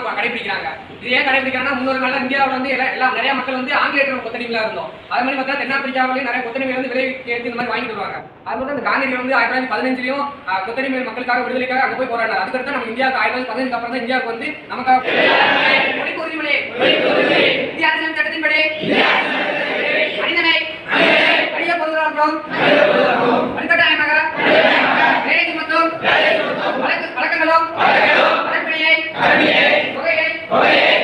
இது ஏன் கடைபிடிக்கிறாங்கன்னா முன்னொரு நாள் இந்தியாவில் வந்து எல்லாம் நிறைய மக்கள் வந்து ஆங்கிலேயர் கொத்தடிமையா இருந்தோம். அது மாதிரி பார்த்தா தென்னாப்பிரிக்காவிலேயும் நிறைய கொத்தடிமை வந்து விலை கேட்டு இந்த மாதிரி வாங்கிட்டு வருவாங்க. அது மட்டும் அந்த காந்தியடிகள் வந்து ஆயிரத்தி தொள்ளாயிரத்தி பதினஞ்சுலயும் அஹ், கொத்தடிமை மக்களுக்காக விடுதலைக்காக அங்கே போய் போராடினார். அதுக்கடுத்து நம்ம இந்தியாவுக்கு ஆயிரத்தி தொள்ளாயிரத்தி பதினஞ்சு அப்புறம் தான் இந்தியாவுக்கு வந்து நமக்காக மொழிக்கு உரிமை இந்திய அரசியல் சட்டத்தின்படி மனிதனை அடிய பொதுவாகும் வழிகட்டாயமாக வேலை மற்றும் வழக்கு வழக்கங்களும். வழக்கினையை Oye.